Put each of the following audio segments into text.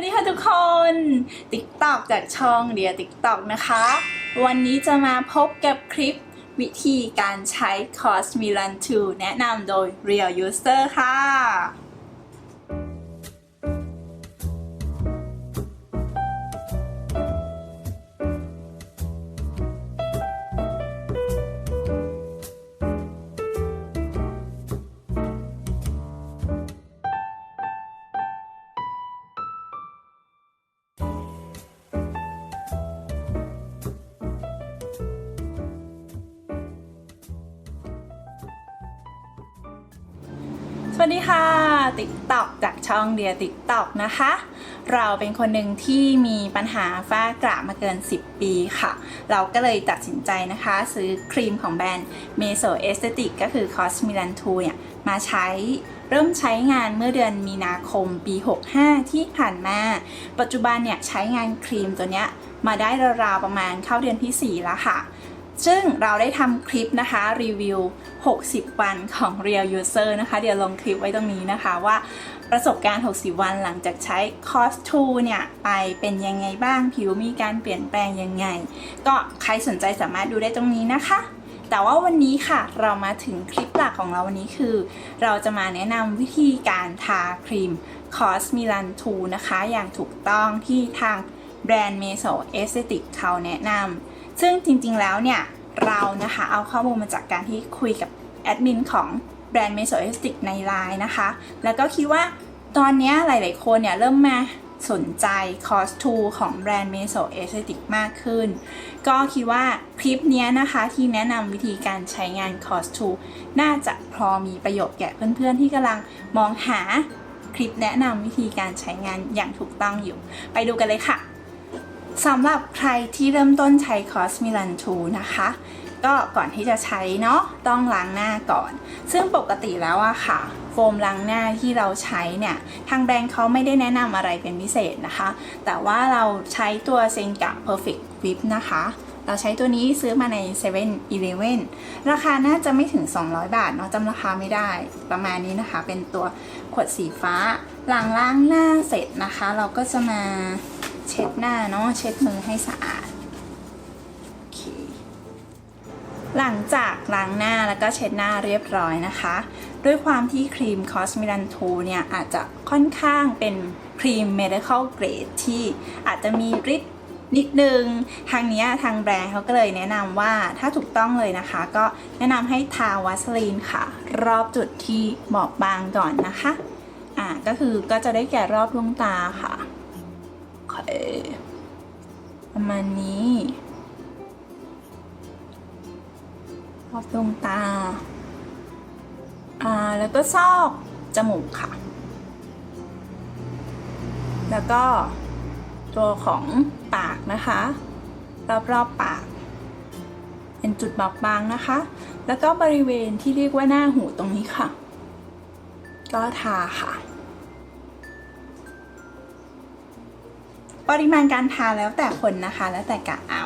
วัสดีค่ะทุกคน Tik t o อกจากช่องเดียติ๊กตอกนะคะ วันนี้จะมาพบกับคลิปวิธีการใช้ Cos Milan 2แนะนำโดย Real User ค่ะ ช่องเดียติ๊กตอกนะคะ เราเป็นคนหนึ่งที่มีปัญหาฝ้ากระมาเกิน 10 ปีค่ะ เราก็เลยตัดสินใจนะคะ ซื้อครีมของแบรนด์ Meso Aesthetic ก็คือ Cos Milan 2เนี่ย มาใช้เริ่มใช้งานเมื่อเดือนมีนาคมปี 65 ที่ผ่านมา ปัจจุบันเนี่ยใช้งานครีมตัวเนี้ยมาได้ราวๆประมาณเข้าเดือนที่ 4 แล้วค่ะซึ่งเราได้ทำคลิปนะคะรีวิว 60 วันของ Real User นะคะ เดี๋ยวลงคลิปไว้ตรงนี้นะคะว่า ประสบการณ์ 60 วันหลังจากใช้ Cos 2เนี่ยไปเป็นยังไงบ้างผิวมีการเปลี่ยนแปลงยังไง ก็ใครสนใจสามารถดูได้ตรงนี้นะคะ แต่ว่าวันนี้ค่ะเรามาถึงคลิปหลักของเราวันนี้คือ เราจะมาแนะนำวิธีการทาครีม Cos Milan 2นะคะ อย่างถูกต้องที่ทางแบรนด์ Meso Aesthetic เขาแนะนำซึ่งจริงๆแล้วเนี่ยเรานะคะเอาข้อมูลมาจากการที่คุยกับแอดมินของ แบรนด์ Meso Aesthetic ในไลน์นะคะ แล้วก็คิดว่าตอนนี้หลาย ๆ คนเนี่ยเริ่มมาสนใจ Cos 2ของแบรนด์ Meso Aesthetic มากขึ้น ก็คิดว่าคลิปนี้นะคะที่แนะนำวิธีการใช้งาน Cos 2น่าจะพอมีประโยชน์แก่เพื่อน ๆ ที่กำลังมองหาคลิปแนะนำวิธีการใช้งานอย่างถูกต้องอยู่ ไปดูกันเลยค่ะสำหรับใครที่เริ่มต้นใช้ Cos Milan 2นะคะ ก็ก่อนที่จะใช้เนาะต้องล้างหน้าก่อน ซึ่งปกติแล้วอะค่ะ โฟมล้างหน้าที่เราใช้เนี่ย ทางแบรนด์เขาไม่ได้แนะนำอะไรเป็นพิเศษนะคะ แต่ว่าเราใช้ตัวเซนกะ Perfect Whip นะคะ เราใช้ตัวนี้ซื้อมาใน7 e เ e ่ e อราคาน่าจะไม่ถึง 200 บาทเนาะจำราคาไม่ได้ประมาณนี้นะคะ เป็นตัวขวดสีฟ้าหลังล้างหน้าเสร็จนะคะ เราก็จะมาเช็ดหน้าเนาะเช็ดมือให้สะอาด หลังจากล้างหน้าแล้วก็เช็ดหน้าเรียบร้อยนะคะ ด้วยความที่ครีม Cos Milan 2เนี่ยอาจจะค่อนข้างเป็นครีม medical grade ที่อาจจะมีฤทธิ์นิดนึง ทางนี้ทางแบรนด์เขาก็เลยแนะนำว่าถ้าถูกต้องเลยนะคะ ก็แนะนำให้ทาวัสลีนค่ะ รอบจุดที่บอบบางก่อนนะคะ อ่าก็คือก็จะได้แก่รอบดวงตาค่ะประมาณนี้ รอบดวงตาอ่าแล้วก็ซอกจมูกค่ะ แล้วก็ตัวของปากนะคะ รอบๆปปาก เป็นจุดบอบบางนะคะ แล้วก็บริเวณที่เรียกว่าหน้าหูตรงนี้ค่ะ ก็ทาค่ะ ปริมาณการทาแล้วแต่คนนะคะ แล้วแต่กะเอา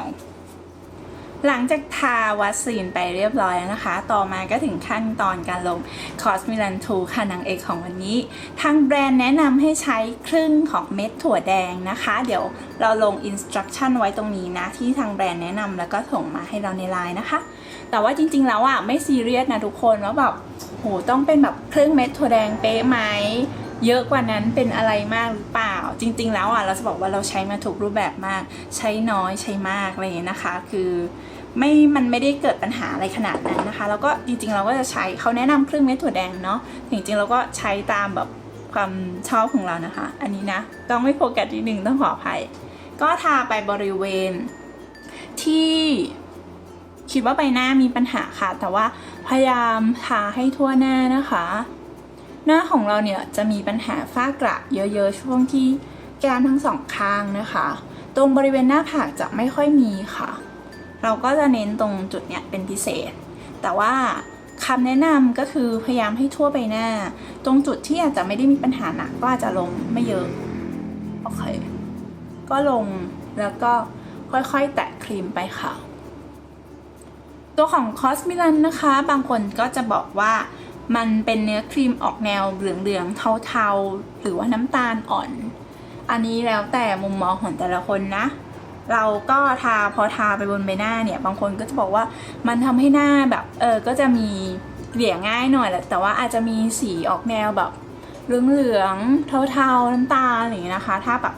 หลังจากทาวัคซีนไปเรียบร้อยแล้วนะคะ ต่อมาก็ถึงขั้นตอนการลงคอสมิลันทูค่ะนางเอกของวันนี้ ทางแบรนด์แนะนำให้ใช้ครึ่งของเม็ดถั่วแดงนะคะ เดี๋ยวเราลงอินสตรั c ชั่นไว้ตรงนี้นะ ที่ทางแบรนด์แนะนำแล้วก็ส่งมาให้เราในไลน์นะคะ แต่ว่าจริงๆแล้วอะไม่ซีเรียสนะทุกคนว่าแบบโหต้องเป็นแบบครึ่งเม็ดถั่วแดงเป๊ะไหมเยอะกว่านั้นเป็นอะไรมากหรือเปล่า จริง ๆ แล้วอะเราจะบอกว่าเราใช้มาถูกรูปแบบมาก ใช้น้อยใช้มากอะไรอย่างเงี้ยนะคะ คือ ไม่มันไม่ได้เกิดปัญหาอะไรขนาดนั้นนะคะ แล้วก็จริงๆเราก็จะใช้เขาแนะนำเครื่องเม็ดถั่วแดงเนาะจริงๆเราก็ใช้ตามแบบความชอบของเรานะคะ อันนี้นะต้องไม่โฟกัสทีหนึ่งต้องขออภัย ก็ทาไปบริเวณที่คิดว่าใบหน้ามีปัญหาค่ะ แต่ว่าพยายามทาให้ทั่วหน้านะคะ หน้าของเราเนี่ยจะมีปัญหาฝ้ากระเยอะๆ ช่วงที่แก้มทั้งสองข้างนะคะ ตรงบริเวณหน้าผากจะไม่ค่อยมีค่ะ เราก็จะเน้นตรงจุดเนี้ยเป็นพิเศษ แต่ว่าคำแนะนำก็คือพยายามให้ทั่วใบหน้า ตรงจุดที่อาจจะไม่ได้มีปัญหาหนักก็อาจจะลงไม่เยอะโอเคก็ลงแล้วก็ค่อยๆ แตะครีมไปค่ะ ตัวของคอสมิลันนะคะ บางคนก็จะบอกว่ามันเป็นเนื้อครีมออกแนวเหลืองๆเทาๆ หรือว่าน้ำตาลอ่อน อันนี้แล้วแต่มุมมองของแต่ละคนนะ เราก็ทาพอทาไปบนใบหน้าเนี่ย บางคนก็จะบอกว่ามันทำให้หน้าแบบเออก็จะมีเกลี่ยง่ายหน่อยแหละแต่ว่าอาจจะมีสีออกแนวแบบเหลืองๆเทาๆน้ำตาลอะไรอย่างเงี้ยนะคะ ถ้าแบบ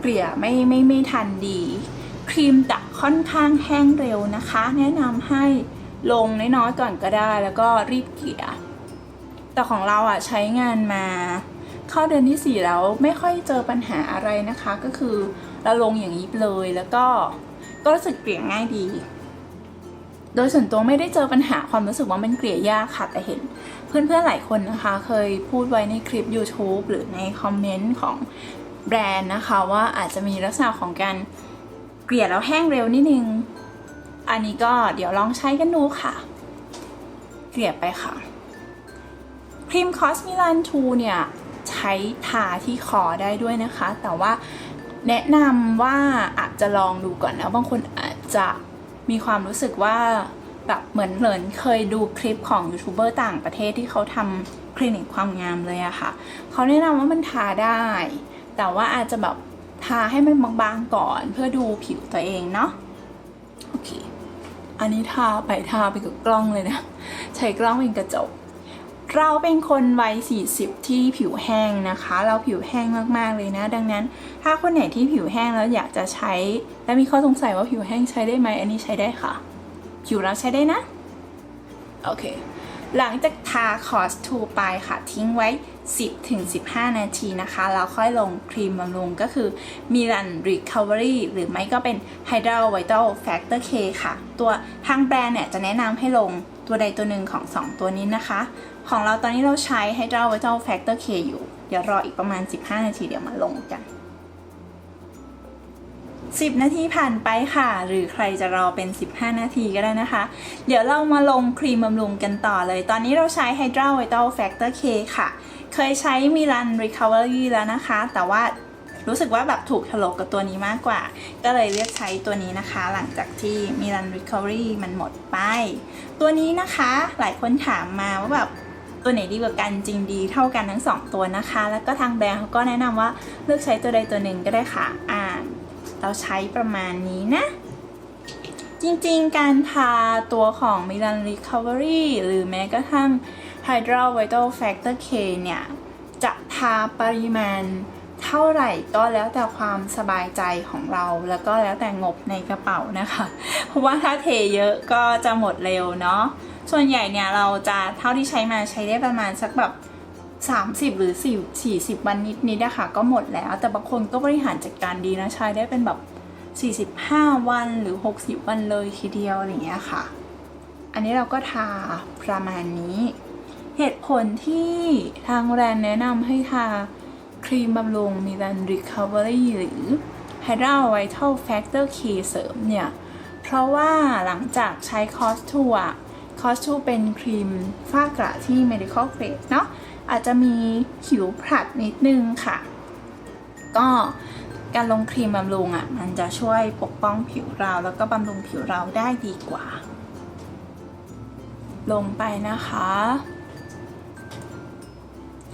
เกลี่ยไม่ไม่ไม่ทันดี ครีมจะค่อนข้างแห้งเร็วนะคะ แนะนำให้ลงน้อยๆก่อนก็ได้ แล้วก็รีบเกลี่ย แต่ของเราอะใช้งานมา เข้าเดือนที่ 4 แล้วไม่ค่อยเจอปัญหาอะไรนะคะ ก็คือ เราลงอย่างนี้เลยแล้วก็ก็รู้สึกเกลี่ยง่ายดี โดยส่วนตัวไม่ได้เจอปัญหาความรู้สึกว่ามันเกลี่ยยากค่ะแต่เห็น เพื่อนๆหลายคนนะคะ เคยพูดไว้ในคลิป YouTube หรือในคอมเมนต์ของแบรนด์นะคะว่าอาจจะมีลักษณะของการเกลี่ยแล้วแห้งเร็วนิดนึง อันนี้ก็เดี๋ยวลองใช้กันดูค่ะ เกลี่ยไปค่ะครีมคอสมิลันทูเนี่ยใช้ทาที่คอได้ด้วยนะคะ แต่ว่า แนะนำว่าอาจจะลองดูก่อนนะบางคนอาจจะมีความรู้สึกว่าแบบเหมือนเหมือนเคยดูคลิปของยูทูบเบอร์ต่างประเทศที่เขาทำคลินิกความงามเลยอะค่ะ เขาแนะนำว่ามันทาได้ แต่ว่าอาจจะแบบทาให้มันบางๆก่อนเพื่อดูผิวตัวเองเนาะโอเค อันนี้ทาไปทาไปกับกล้องเลยนะ ใช้กล้องเป็นกระจก เราเป็นคนวัย 40 ที่ผิวแห้งนะคะ เราผิวแห้งมากๆเลยนะ ดังนั้น ถ้าคนไหนที่ผิวแห้งแล้วอยากจะใช้ และมีข้อสงสัยว่าผิวแห้งใช้ได้ไหมอันนี้ใช้ได้ค่ะ ผิวเราใช้ได้นะ โอเค หลังจากทาคอสทูไปค่ะ ทิ้งไว้ 10ถึง15 นาทีนะคะ แล้วค่อยลงครีมบำรุงก็คือ Milan Recovery หรือไม่ก็เป็น Hydra Vital Factor K ค่ะ ตัวทางแบรนด์เนี่ยจะแนะนำให้ลงตัวใดตัวหนึ่งของ 2 ตัวนี้นะคะ ของเราตอนนี้เราใช้ Hydra Vital Factor K อยู่ เดี๋ยวรออีกประมาณ 15 นาทีเดี๋ยวมาลงกัน 10 นาทีผ่านไปค่ะ หรือใครจะรอเป็น 15 นาทีก็ได้นะคะ เดี๋ยวเรามาลงครีมบำรุงกันต่อเลย ตอนนี้เราใช้ Hydra Vital Factor K ค่ะ เคยใช้ Milan Recovery แล้วนะคะ แต่ว่ารู้สึกว่าแบบถูกถลกกับตัวนี้มากกว่า ก็เลยเลือกใช้ตัวนี้นะคะ หลังจากที่ Milan Recovery มันหมดไป ตัวนี้นะคะหลายคนถามมาว่าแบบ ตัวไหนดีกว่ากันจริงดีเท่ากันทั้งสองตัวนะคะ แล้วก็ทางแบรนด์เขาก็แนะนำว่าเลือกใช้ตัวใดตัวหนึ่งก็ได้ค่ะ อ่า เราใช้ประมาณนี้นะ จริงๆ การทาตัวของ Milan Recovery หรือแม้กระทั่ง Hydra Vital Factor K เนี่ย จะทาปริมาณเท่าไหร่ก็แล้วแต่ความสบายใจของเราแล้วก็แล้วแต่งบในกระเป๋านะคะ เพราะว่าถ้าเทเยอะก็จะหมดเร็วเนาะ ส่วนใหญ่เนี่ยเราจะเท่าที่ใช้มาใช้ได้ประมาณสักแบบ30 หรือ 4 40 วันนิดๆนะคะก็หมดแล้ว แต่บางคนก็บริหารจัดการดีนะใช้ได้เป็นแบบ 45 วันหรือ 60 วันเลยทีเดียวอย่างเงี้ยค่ะ อันนี้เราก็ทาประมาณนี้ เหตุผลที่ทางแบรนด์แนะนำให้ทาครีมบำรุง Milan Recovery หรือ Hydra Vital Factor K เสริมเนี่ย เพราะว่าหลังจากใช้คอสทูอะ คอสทูเป็นครีมฝ้ากระที่ medical grade เนาะอาจจะมีผิวผลัดนิดนึงค่ะ ก็การลงครีมบำรุงอะ่ะ มันจะช่วยปกป้องผิวเราแล้วก็บำรุงผิวเราได้ดีกว่า ลงไปนะคะ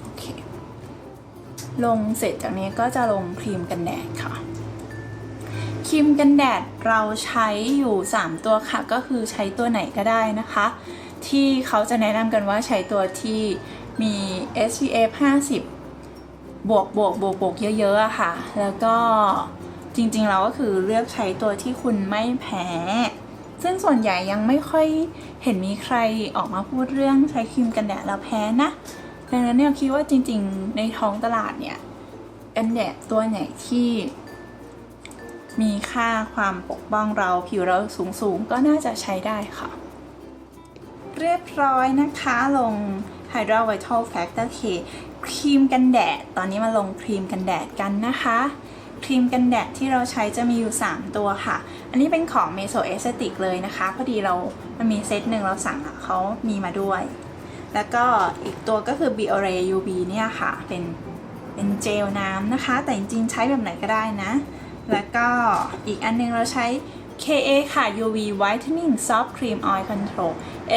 โอเคลงเสร็จจากนี้ก็จะลงครีมกันแดดค่ะ ครีมกันแดดเราใช้อยู่ 3 ตัวค่ะ ก็คือใช้ตัวไหนก็ได้นะคะ ที่เขาจะแนะนำกันว่าใช้ตัวที่มี SPF 50 บวกบวกบวกบวกเยอะๆอะค่ะ แล้วก็จริงๆเราก็คือเลือกใช้ตัวที่คุณไม่แพ้ ซึ่งส่วนใหญ่ยังไม่ค่อยเห็นมีใครออกมาพูดเรื่องใช้ครีมกันแดดแล้วแพ้นะดังนั้นเนี่ยคิดว่าจริงๆ ในท้องตลาดเนี่ยกันแดดตัวไหนที่ มีค่าความปกป้องเราผิวเราสูงๆ ก็น่าจะใช้ได้ค่ะ เรียบร้อยนะคะลง Hydra Vital Factor K ครีมกันแดด ตอนนี้มาลงครีมกันแดดกันนะคะ ครีมกันแดดที่เราใช้จะมีอยู่ 3 ตัวค่ะ อันนี้เป็นของ Meso a s t h e t i c เลยนะคะ พอดีเรา มันมีเซตหนึ่งเราสั่งอะเขามีมาด้วย แล้วก็อีกตัวก็คือ Biore UV เนี่ยค่ะ เป็นเป็นเจลน้ำนะคะ แต่จริงๆใช้แบบไหนก็ได้นะ แล้วก็อีกอันนึงเราใช้ KA ค่ะ UV Whitening Soft Cream Oil Control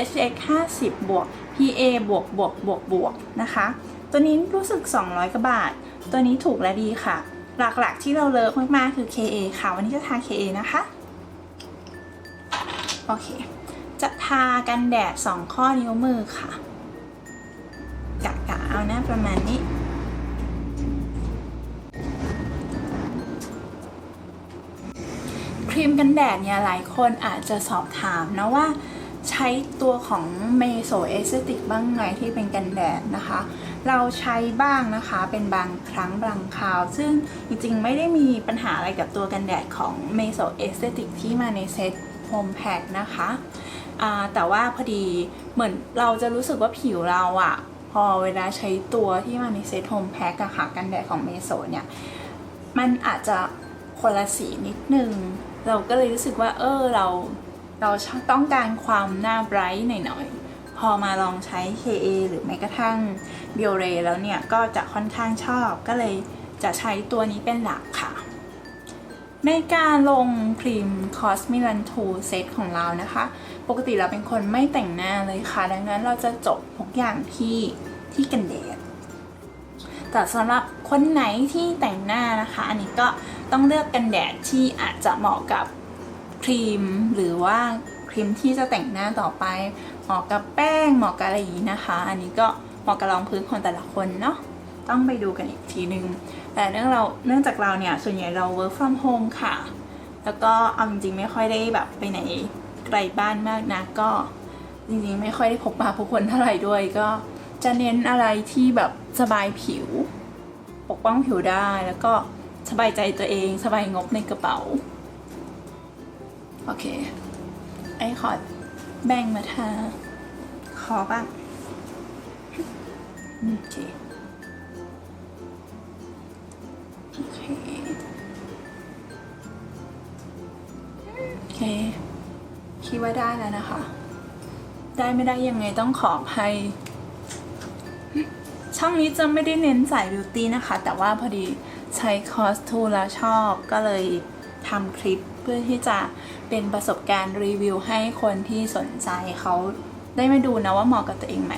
SPF 50 บวก PA บวกบวกบวกบวกนะคะ ตัวนี้รู้สึก 200กว่าบาท ตัวนี้ถูกและดีค่ะ หลักๆที่เราเลิฟมากๆ คือ KA ค่ะ วันนี้จะทา KA นะคะ โอเค จะทากันแดด 2 ข้อนิ้วมือค่ะกะกะเอานะประมาณนี้ รีมกันแดดเนี่ยหลายคนอาจจะสอบถามนะว่าใช้ตัวของเมโซเอสติกบ้างไหมที่เป็นกันแดดนะคะ เราใช้บ้างนะคะเป็นบางครั้งบางคราว ซึ่งจริงๆไม่ได้มีปัญหาอะไรกับตัวกันแดดของเมโซเอสติกที่มาในเซตโฮมแพคนะคะแต่ว่าพอดีเหมือนเราจะรู้สึกว่าผิวเราอะพอเวลาใช้ตัวที่มาในเซตโฮมแพคอะค่ะกันแดดของเมโซเนี่ย มันอาจจะคนละสีนิดนึง เราก็เลยรู้สึกว่า เออเราเราต้องการความหน้าไบรท์หน่อยๆ พอมาลองใช้ KA หรือแม้กระทั่ง b i o r e แล้วเนี่ย ก็จะค่อนข้างชอบก็เลยจะใช้ตัวนี้เป็นหลักค่ะ ในการลงครีม Cos Milan 2เซตของเรานะคะ ปกติเราเป็นคนไม่แต่งหน้าเลยค่ะ ดังนั้นเราจะจบทุกอย่างที่ที่กันแดด แต่สำหรับคนไหนที่แต่งหน้านะคะ อันนี้ก็ต้องเลือกกันแดดที่อาจจะเหมาะกับครีมหรือว่าครีมที่จะแต่งหน้าต่อไป เหมาะกับแป้งเหมาะกับอะไรอย่างนี้นะคะ อันนี้ก็เหมาะกับรองพื้นของแต่ละคนเนาะต้องไปดูกันอีกทีนึง แต่เนื่องเราเนื่องจากเราเนี่ยส่วนใหญ่เรา work from home ค่ะ แล้วก็เอาจริงๆไม่ค่อยได้แบบไปไหนไกลบ้านมากนะก็จริงๆไม่ค่อยได้พบปะผู้คนเท่าไหร่ด้วยก็จะเน้นอะไรที่แบบ สบายผิว ปกป้องผิวได้แล้วก็สบายใจตัวเองสบายงบในกระเป๋า โอเค ไอขอแบ่งมาทาขอบ้างโอเคโอเคโอเค คิดว่าได้แล้วนะคะ ได้ไม่ได้ยังไงต้องขออภัย ช่องนี้จะไม่ได้เน้นสายบิวตี้นะคะ แต่ว่าพอดีใช้คอสทูแล้วชอบก็เลยทำคลิปเพื่อที่จะเป็นประสบการณ์รีวิวให้คนที่สนใจเขาได้มาดูนะว่าเหมาะกับตัวเองไหม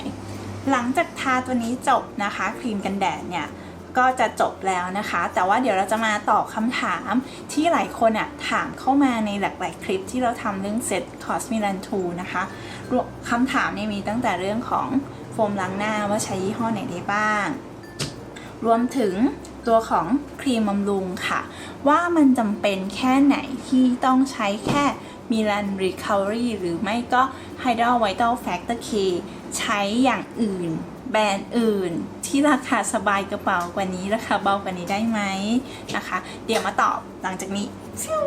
หลังจากทาตัวนี้จบนะคะครีมกันแดดเนี่ยก็จะจบแล้วนะคะ แต่ว่าเดี๋ยวเราจะมาตอบคำถามที่หลายคนอะถามเข้ามาในหลากๆคลิปที่เราทำเรื่องเซตคอสมิลันทูนะคะรวมคำถามเนี่ยมีตั้งแต่เรื่องของ โฟมล้างหน้าว่าใช้ยี่ห้อไหนได้บ้าง รวมถึงตัวของครีมบำรุงค่ะ ว่ามันจำเป็นแค่ไหนที่ต้องใช้แค่มิลันรีคา v รีหรือไม่ก็ Hydra Vital Factor K ใช้อย่างอื่น แบรนด์อื่น ที่ราคาสบายกระเป๋ากว่านี้ ราคาเบากว่านี้ได้ไหมนะคะ เดี๋ยวมาตอบหลังจากนี้ฟิว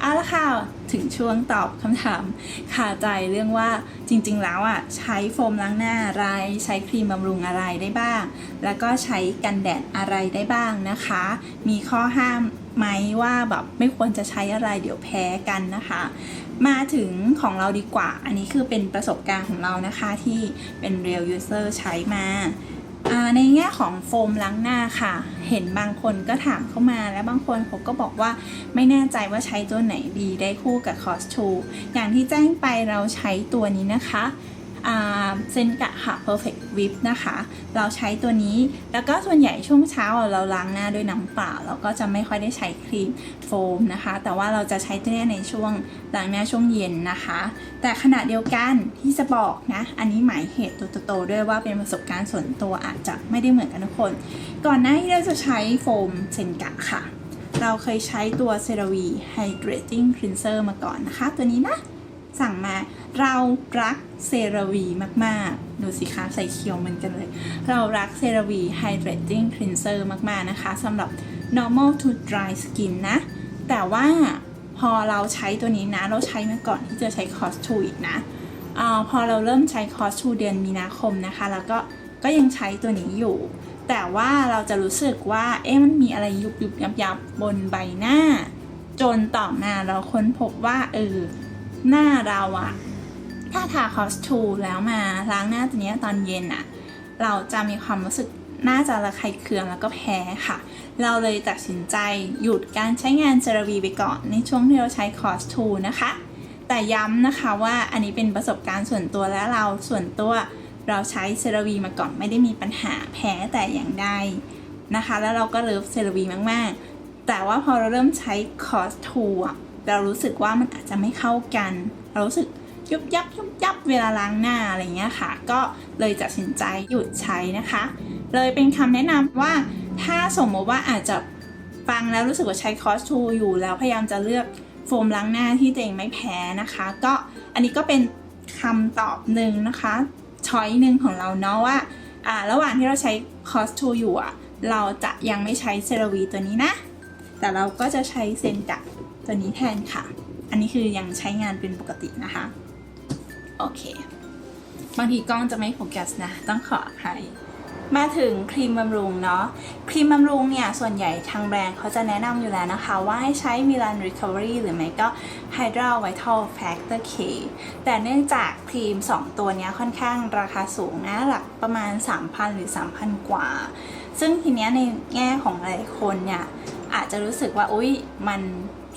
เอาละค่ะ ถึงช่วงตอบคำถามคาใจเรื่องว่าจริงๆแล้วอะใช้โฟมล้างหน้าอะไร ใช้ครีมบำรุงอะไรได้บ้าง แล้วก็ใช้กันแดดอะไรได้บ้างนะคะ มีข้อห้ามไหมว่าแบบไม่ควรจะใช้อะไรเดี๋ยวแพ้กันนะคะ มาถึงของเราดีกว่า อันนี้คือเป็นประสบการณ์ของเรานะคะที่เป็น real user ใช้มาอ่า ในแง่ของโฟมล้างหน้าค่ะ เห็นบางคนก็ถามเข้ามาและบางคนเขาก็บอกว่าไม่แน่ใจว่าใช้ตัวไหนดีได้คู่กับคอสทูอย่างที่แจ้งไปเราใช้ตัวนี้นะคะ เซนกะค่ะ perfect whip นะคะ เราใช้ตัวนี้ แล้วก็ส่วนใหญ่ช่วงเช้าเราล้างหน้าด้วยน้ำเปล่าเราก็จะไม่ค่อยได้ใช้ครีมโฟมนะคะ แต่ว่าเราจะใช้ตัวนี้ในช่วงล้างหน้าช่วงเย็นนะคะ แต่ขณะเดียวกันที่จะบอกนะ อันนี้หมายเหตุตัวโตๆด้วยว่าเป็นประสบการณ์ส่วนตัวอาจจะไม่ได้เหมือนกันทุกคน ก่อนหน้าที่เราจะใช้โฟมเซนกะค่ะ เราเคยใช้ตัวเซราวี Hydrating Cleanser มาก่อนนะคะ ตัวนี้นะ สั่งมา เรารักเซรวีมากๆ ดูสิคะใส่เขียวเหมือนกันเลย เรารักเซรวี Hydrating Cleanser มากๆนะคะสำหรับ normal to dry skin นะ แต่ว่าพอเราใช้ตัวนี้นะ เราใช้มาก่อนที่จะใช้คอสทูอีกนะอพอเราเริ่มใช้คอสทูเดือนมีนาคมนะคะ แล้วก็ก็ยังใช้ตัวนี้อยู่ แต่ว่าเราจะรู้สึกว่า เอ๊ะมันมีอะไรยุบยุบยับยับบนใบหน้า จนต่อมาเราค้นพบว่าเออ หน้าเราอะถ้าทาคอสทูแล้วมาล้างหน้าตัวนี้ตอนเย็นอะเราจะมีความรู้สึกน่าจะระคายเคืองแล้วก็แพ้ค่ะ เราเลยตัดสินใจหยุดการใช้งานเซรวีไปก่อน ในช่วงที่เราใช้คอสทูนะคะ แต่ย้ำนะคะว่าอันนี้เป็นประสบการณ์ส่วนตัวและเราส่วนตัวเราใช้เซรวีมาก่อนไม่ได้มีปัญหาแพ้แต่อย่างใดนะคะ แล้วเราก็เลิฟเซรวีมาก ๆ แต่ว่าพอเราเริ่มใช้คอสทูอะ เรารู้สึกว่ามันอาจจะไม่เข้ากัน เรารู้สึกยุบยับยุบยับเวลาล้างหน้าอะไรเงี้ยค่ะ ก็เลยตัดสินใจหยุดใช้นะคะ เลยเป็นคำแนะนำว่าถ้าสมมติว่าอาจจะฟังแล้วรู้สึกว่าใช้คอสทูอยู่แล้วพยายามจะเลือกโฟมล้างหน้าที่ตัวเองไม่แพ้นะคะ ก็อันนี้ก็เป็นคำตอบหนึ่งนะคะช้อยหนึ่งของเราเนาะว่าอ่า ระหว่างที่เราใช้คอสทูอยู่อะเราจะยังไม่ใช้เซรวีตัวนี้นะ แต่เราก็จะใช้เซนก ตัวนี้แทนค่ะ อันนี้คือยังใช้งานเป็นปกตินะคะ โอเค บางทีกล้องจะไม่โฟกัสนะ ต้องขออภัยมาถึงครีมบำรุงเนาะ ครีมบำรุงเนี่ย ส่วนใหญ่ทางแบรนด์เขาจะแนะนำอยู่แล้วนะคะ ว่าให้ใช้ Milan Recovery หรือไม่ก็ Hydra Vital Factor K แต่เนื่องจากครีม 2 ตัวนี้ค่อนข้างราคาสูงนะหลักประมาณ 3,000 หรือ 3,000 กว่า ซึ่งทีเนี้ยในแง่ของหลายคนเนี่ย อาจจะรู้สึกว่าอุ๊ยมัน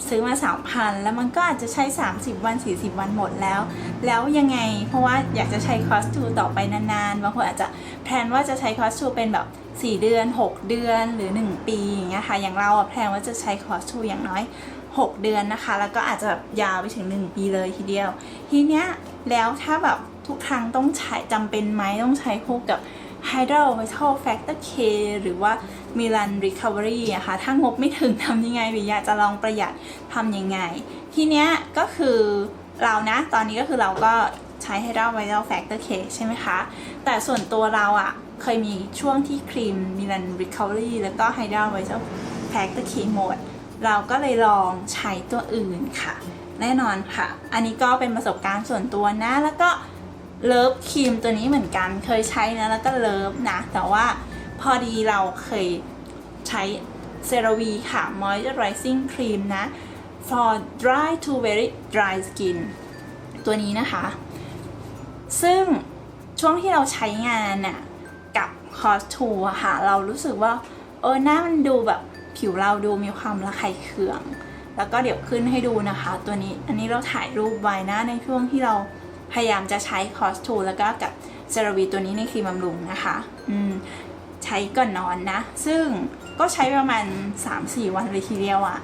ซื้อมา3,000แล้วมันก็อาจจะใช้ 30 วัน 40 วันหมดแล้ว แล้วยังไงเพราะว่าอยากจะใช้คอสตูต่อไปนานๆบางคนอาจจะแพลนว่าจะใช้คอสตูเป็นแบบ 4 เดือน 6 เดือนหรือ 1 ปีอย่างเงี้ยค่ะอย่างเราแพลนว่าจะใช้คอสตูอย่างน้อย 6 เดือนนะคะ แล้วก็อาจจะแบบยาวไปถึง 1 ปีเลยทีเดียว ทีเนี้ยแล้วถ้าแบบทุกครั้งต้องใช้จำเป็นไหมต้องใช้คู่กับ Hydro Vital Factor K หรือว่า Milan Recovery อะค่ะถ้างบไม่ถึงทำยังไงหรืออยากจะลองประหยัดทำยังไง ทีเนี้ยก็คือเรานะ ตอนนี้ก็คือเราก็ใช้ Hydro Vital Factor K ใช่ไหมคะ แต่ส่วนตัวเราอะเคยมีช่วงที่ครีม Milan Recovery แล้วก็ Hydro Vital Factor K หมด เราก็เลยลองใช้ตัวอื่นค่ะ แน่นอนค่ะ อันนี้ก็เป็นประสบการณ์ส่วนตัวนะแล้วก็ เลิฟครีมตัวนี้เหมือนกัน เคยใช้นะแล้วก็เลิฟนะ แต่ว่าพอดีเราเคยใช้เซรวีค่ะ moisturizing cream นะ for dry to very dry skin ตัวนี้นะคะ ซึ่งช่วงที่เราใช้งานน่ะกับ c o s 2อะค่ะ เรารู้สึกว่า เออหน้ามันดูแบบผิวเราดูมีความระคายเคือง แล้วก็เดี๋ยวขึ้นให้ดูนะคะ ตัวนี้อันนี้เราถ่ายรูปไว้นะในช่วงที่เรา พยายามจะใช้คอสทูแล้วก็กับเซราวีตัวนี้ในครีมบำรุงนะคะอืมใช้ก่อนนอนนะ ซึ่งก็ใช้ประมาณ 3-4 วันเลยทีเดียวอะ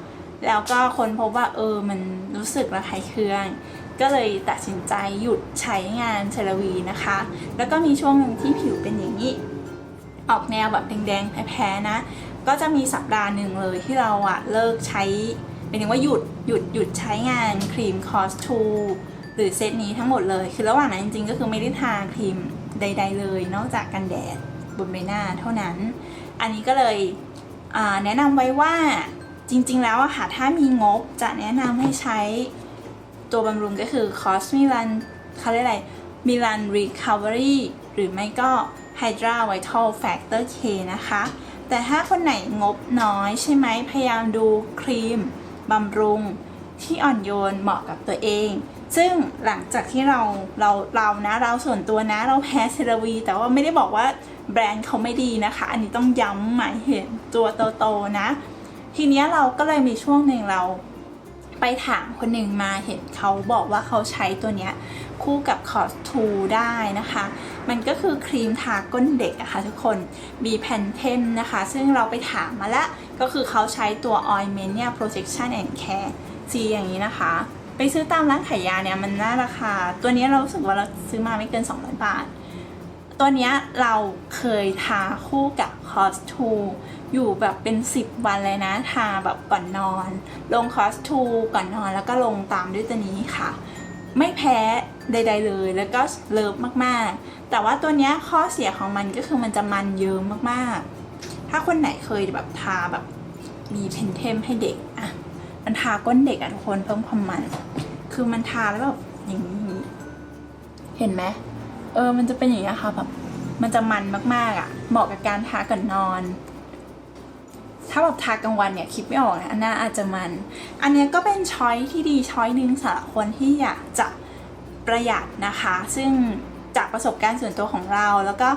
แล้วก็คนพบว่าเออมันรู้สึกระคายเคือง ก็เลยตัดสินใจหยุดใช้งานเซราวีนะคะ แล้วก็มีช่วงหนึ่งที่ผิวเป็นอย่างนี้ ออกแนวแบบแดงๆแพ้ๆนะ ก็จะมีสัปดาห์หนึ่งเลยที่เราอะเลิกใช้เป็นถึงว่าหยุดหยุดหยุดใช้งานครีมคอสทู หรือเซตนี้ทั้งหมดเลย คือระหว่างนั้นจริงๆ ก็คือไม่ได้ทาครีมใด ๆ เลย นอกจากกันแดดบนใบหน้าเท่านั้น อันนี้ก็เลยแนะนำไว้ว่าจริง ๆ แล้วอะค่ะ ถ้ามีงบจะแนะนำให้ใช้ตัวบำรุงก็คือ Cos Milan เขาเรียกอะไร Milan Recovery หรือไม่ก็ Hydra Vital Factor K นะคะ แต่ถ้าคนไหนงบน้อยใช่ไหมพยายามดูครีมบำรุงที่อ่อนโยนเหมาะกับตัวเอง ซึ่งหลังจากที่เราเราเรานะเราส่วนตัวนะเราแพ้เซรวี แต่ว่าไม่ได้บอกว่าแบรนด์เขาไม่ดีนะคะ อันนี้ต้องย้ำหมายเห็นตัวโตๆนะ ทีเนี้ยเราก็เลยมีช่วงหนึ่งเราไปถามคนหนึ่งมาเห็นเขาบอกว่าเขาใช้ตัวเนี้ยคู่กับคอสทูได้นะคะ มันก็คือครีมทาก้นเด็กอะค่ะทุกคนบีแพนเทนนะคะ ซึ่งเราไปถามมาแล้ว ก็คือเขาใช้ตัว ointment เนี่ย protection and care สีอย่างนี้นะคะ ไปซื้อตามร้านขายยาเนี่ยมันน่าราคา ตัวนี้เรารู้สึกว่าเราซื้อมาไม่เกิน 200 บาท ตัวนี้เราเคยทาคู่กับคอสทูอยู่แบบเป็น 10 วันเลยนะ ทาแบบก่อนนอน ลงคอสทูก่อนนอนแล้วก็ลงตามด้วยตัวนี้ค่ะ ไม่แพ้ใด ๆ เลยแล้วก็เลิฟมากๆ แต่ว่าตัวนี้ข้อเสียของมันก็คือมันจะมันเยิ้มมากๆ ถ้าคนไหนเคยแบบทาแบบมีเพนเทมให้เด็กอะ มันทาก้นเด็กอะทุกคนเพิ่มความมัน คือมันทาแล้วแบบอย่างนี้เห็นไหมเออ มันจะเป็นอย่างนี้ค่ะแบบมันจะมันมากๆอะเหมาะกับการทาก่อนนอนถ้าแบบทากลางวันเนี่ยคิดไม่ออกนะอันน่าอาจจะมัน อันนี้ก็เป็นช้อยที่ดีช้อยหนึ่งสำหรับคนที่อยากจะประหยัดนะคะ ซึ่ง จากประสบการณ์ส่วนตัวของเรา แล้วก็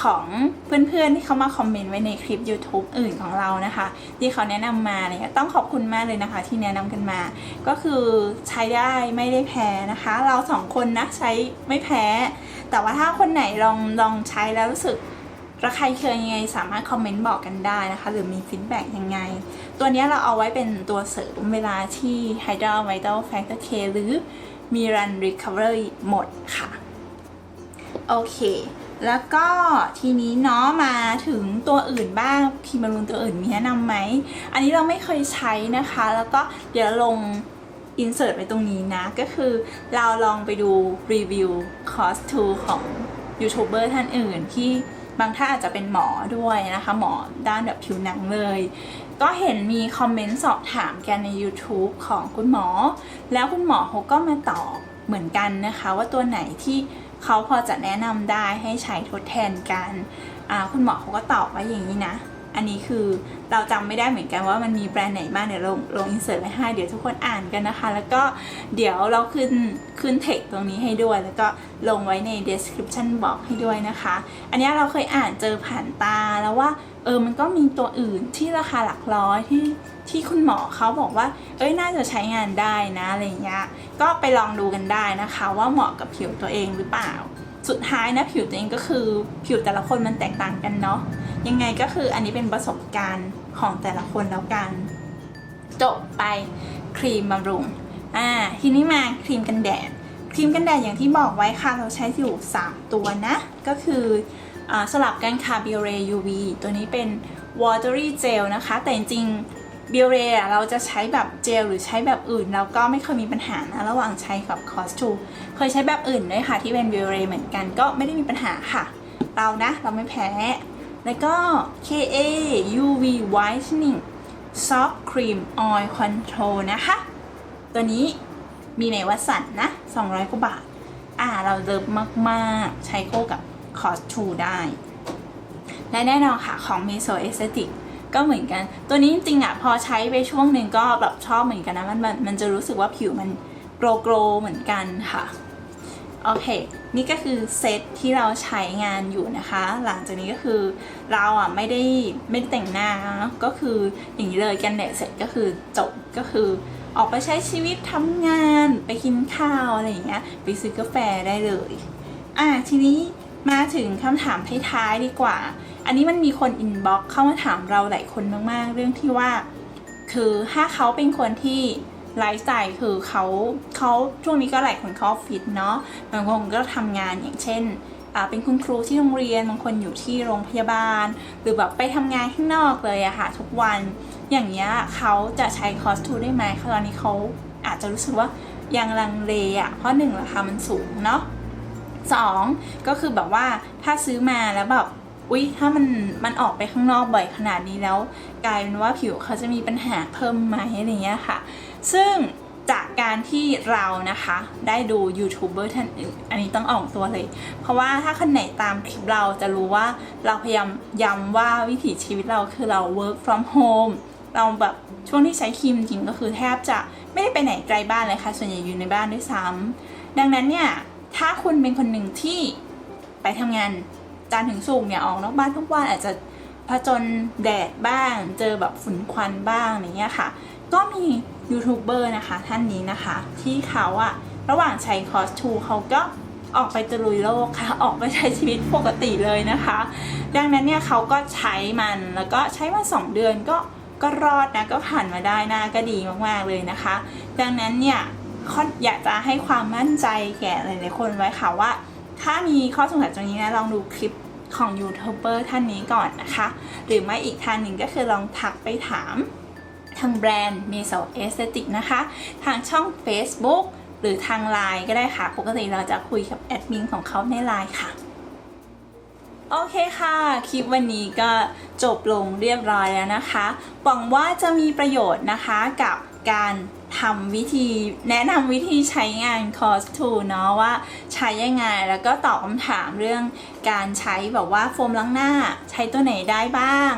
ของเพื่อนๆที่เขามาคอมเมนต์ไว้ในคลิป YouTube อื่นของเรานะคะ ที่เขาแนะนำมาเนี่ยต้องขอบคุณมากเลยนะคะ ที่แนะนำกันมา ก็คือใช้ได้ไม่ได้แพ้นะคะ เราสองคนนะใช้ไม่แพ้ แต่ว่าถ้าคนไหนลองลองใช้แล้วรู้สึกระใครเคยยังไงสามารถคอมเมนต์บอกกันได้นะคะ หรือมีฟีดแบ็กยังไง ตัวนี้เราเอาไว้เป็นตัวเสริมเวลาที่ Hydra Vital Factor K หรือมี Run Recovery หมดค่ะ โอเค แล้วก็ทีนี้เนาะมาถึงตัวอื่นบ้างครีมบำรุงตัวอื่นมีแนะนำไหม อันนี้เราไม่เคยใช้นะคะ แล้วก็เดี๋ยวลงอินเสิร์ตไว้ตรงนี้นะ ก็คือเราลองไปดูรีวิวคอสตูของยูทูบเบอร์ท่านอื่นที่บางท่านอาจจะเป็นหมอด้วยนะคะ หมอด้านแบบผิวหนังเลย ก็เห็นมีคอมเมนต์สอบถามกันใน YouTube ของคุณหมอ แล้วคุณหมอเขาก็มาตอบเหมือนกันนะคะ ว่าตัวไหนที่ เขาพอจะแนะนำได้ให้ใช้ทดแทนกันอ่าคุณหมอเขาก็ตอบว่าอย่างนี้นะ อันนี้คือเราจำไม่ได้เหมือนกันว่ามันมีแบรนด์ไหนบ้างเดี๋ยวลงลงอินเสิร์ตไว้ให้เดี๋ยวทุกคนอ่านกันนะคะ แล้วก็เดี๋ยวเราขึ้นขึ้นเทคตรงนี้ให้ด้วย แล้วก็ลงไว้ใน description บอกให้ด้วยนะคะ อันนี้เราเคยอ่านเจอผ่านตาแล้วว่าเออมันก็มีตัวอื่นที่ราคาหลักร้อยที่ที่คุณหมอเขาบอกว่า เอ้ยน่าจะใช้งานได้นะอะไรเงี้ยก็ไปลองดูกันได้นะคะ ว่าเหมาะกับผิวตัวเองหรือเปล่า สุดท้ายนะผิวตัวเองก็คือผิวแต่ละคนมันแตกต่างกันเนาะยังไงก็คืออันนี้เป็นประสบการณ์ของแต่ละคนแล้วกัน จบไปครีมบำรุงอ่าทีนี้มาครีมกันแดดครีมกันแดดอย่างที่บอกไว้ค่ะเราใช้อยู่ 3 ตัวนะ ก็คืออสลับกันค่ะ b i o r e UV ตัวนี้เป็น watery gel นะคะ แต่จริง ๆ b i o r e เราจะใช้แบบเจลหรือใช้แบบอื่นเราก็ไม่เคยมีปัญหานะระหว่างใช้กับ cos 2เคยใช้แบบอื่นด้วยค่ะที่เป็น b i o r e เหมือนกันก็ไม่ได้มีปัญหาค่ะ เรานะเราไม่แพ้ แล้วก็ KA UV whitening soft cream oil control นะคะ ตัวนี้มีในวัสันนะ 200 กว่าบาท อ่า เราเลิฟมาก ๆ ใช้คู่กับคอสทูได้ และแน่นอนค่ะ ของ m e s o Aesthetic ก็เหมือนกัน ตัวนี้จริงๆอะพอใช้ไปช่วงหนึ่งก็แบบชอบเหมือนกันนะมันมันมันจะรู้สึกว่าผิวมันโกลโกลเหมือนกันค่ะโอเค นี่ก็คือเซตที่เราใช้งานอยู่นะคะ หลังจากนี้ก็คือเราอะไม่ได้ไม่แต่งหน้าก็คืออย่างนี้เลยกันแดดเสร็จก็คือจบก็คือออกไปใช้ชีวิตทำงานไปกินข้าวอะไรอย่างเงี้ยไปซื้อกาแฟได้เลย อะทีนี้ มาถึงคำถามท้ายๆดีกว่า อันนี้มันมีคนอินบ็อกเข้ามาถามเราหลายคนมาก ๆ เรื่องที่ว่า คือถ้าเขาเป็นคนที่ไลฟ์สไตล์คือเขาเขาช่วงนี้ก็หลายคนเขาออฟฟิศเนาะบางคนก็ทำงานอย่างเช่นเป็นคุณครูที่โรงเรียนบางคนอยู่ที่โรงพยาบาล หรือแบบไปทำงานข้างนอกเลยอะค่ะทุกวันอย่างเงี้ยเขาจะใช้คอสตูได้ไหมตอนนี้เขาอาจจะรู้สึกว่ายังลังเลอะเพราะหนึ่งราคามันสูงเนาะ สองก็คือแบบว่าถ้าซื้อมาแล้วแบบอุ๊ยถ้ามันมันออกไปข้างนอกบ่อยขนาดนี้แล้ว กลายเป็นว่าผิวเขาจะมีปัญหาเพิ่มไหมอะไรเงี้ยค่ะ ซึ่งจากการที่เรานะคะได้ดูยูทูบเบอร์ท่านอื่นอันนี้ต้องออกตัวเลย เพราะว่าถ้าคนไหนตามคลิปเราจะรู้ว่าเราพยายามย้ำว่าวิถีชีวิตเราคือเรา work from home เราแบบช่วงที่ใช้ครีมจริงก็คือแทบจะไม่ได้ไปไหนไกลบ้านเลยค่ะ ส่วนใหญ่อยู่ในบ้านด้วยซ้ำดังนั้นเนี่ย ถ้าคุณเป็นคนหนึ่งที่ไปทำงานจานถึงสุกเนี่ยออกนอกบ้านทุกวันอาจจะผจญแดดบ้าง เจอแบบฝุ่นควันบ้างอย่างเงี้ยค่ะ ก็มียูทูบเบอร์นะคะท่านนี้นะคะ ที่เขาอะระหว่างใช้คอสทูเขาก็ออกไปตะลุยโลกค่ะ ออกไปใช้ชีวิตปกติเลยนะคะ ดังนั้นเนี่ยเขาก็ใช้มันแล้วก็ใช้มาสองเดือนก็ก็รอดนะก็ผ่านมาได้นะก็ดีมากๆเลยนะคะ ดังนั้นเนี่ย ออยากจะให้ความมั่นใจแก่หลายๆคนไว้ค่ะว่า ถ้ามีข้อสงสัยตรงนี้นะลองดูคลิปของยูทูบเบอร์ท่านนี้ก่อนนะคะ หรือไม่อีกทางหนึ่งก็คือลองทักไปถามทางแบรนด์ m e s o Aesthetic นะคะ ทางช่อง Facebook หรือทาง Line ก็ได้ค่ะ ปกติเราจะคุยกับแอดมินของเขาใน Line ค่ะ โอเคค่ะ คลิปวันนี้ก็จบลงเรียบร้อยแล้วนะคะ หวังว่าจะมีประโยชน์นะคะกับการ ทำวิธีแนะนำวิธีใช้งานคอสทูเนาะว่าใช้ยังไงแล้วก็ตอบคำถามเรื่องการใช้แบบว่าโฟมล้างหน้า ใช้ตัวไหนได้บ้าง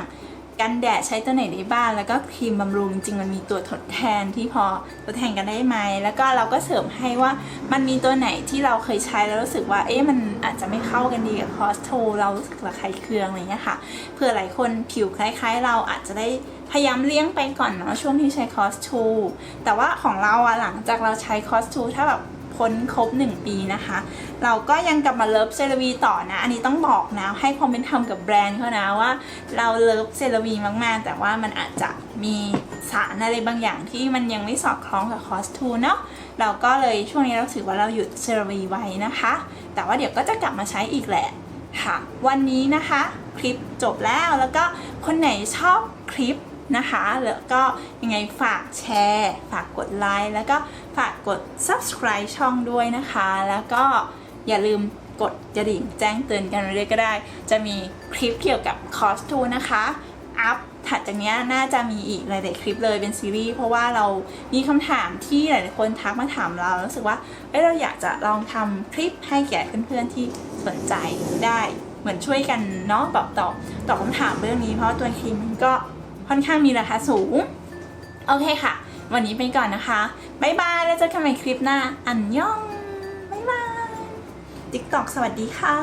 กันแดดใช้ตัวไหนได้บ้างแล้วก็ครีมบำรุงจริงมันมีตัวทดแทนที่พอทดแทนกันได้ไหมแล้วก็เราก็เสริมให้ว่ามันมีตัวไหนที่เราเคยใช้แล้วรู้สึกว่าเอ๊ะมันอาจจะไม่เข้ากันดีกับคอสโทเรารู้สึกระคายเคืองอะไรเงี้ยค่ะเผื่อหลายคนผิวคล้าย ๆ เราอาจจะได้พยายามเลี่ยงไปก่อนเนาะช่วงที่ใช้คอสทูแต่ว่าของเราอะหลังจากเราใช้คอสทูถ้าแบบ พ้นครบ 1 ปีนะคะ เราก็ยังกลับมาเลิฟเซรวีต่อนะ อันนี้ต้องบอกนะ ให้ความเป็นธรรมกับแบรนด์เขานะว่า เราเลิฟเซรวีมาก ๆ แต่ว่ามันอาจจะมีสารอะไรบางอย่างที่มันยังไม่สอดคล้องกับคอสทูเนาะเราก็เลยช่วงนี้เราถือว่าเราหยุดเซรวีไว้นะคะ แต่ว่าเดี๋ยวก็จะกลับมาใช้อีกแหละค่ะ วันนี้นะคะ คลิปจบแล้วแล้วก็คนไหนชอบคลิป นะคะ แล้วก็ยังไงฝากแชร์ ฝากกดไลค์แล้วก็ฝากกด subscribe ช่องด้วยนะคะ แล้วก็อย่าลืมกดกระดิ่งแจ้งเตือนกันเรื่อยก็ได้ จะมีคลิปเกี่ยวกับคอสตูนะคะอัพถัดจากนี้น่าจะมีอีกหลาย ๆ คลิปเลยเป็นซีรีส์เพราะว่าเรามีคำถามที่หลาย ๆ คนทักมาถามเรารู้สึกว่าเอ้เราอยากจะลองทำคลิปให้แก่เพื่อน ๆ ที่สนใจได้ เหมือนช่วยกันเนาะแบบตอบตอบคำถามเรื่องนี้เพราะตัวครีมมันก็ ค่อนข้างมีราคาสูง โอเคค่ะ วันนี้ไปก่อนนะคะ บ๊ายบาย แล้วเจอกันใหม่คลิปหน้า อันยอง บ๊ายบายติ๊กตอกสวัสดีค่ะ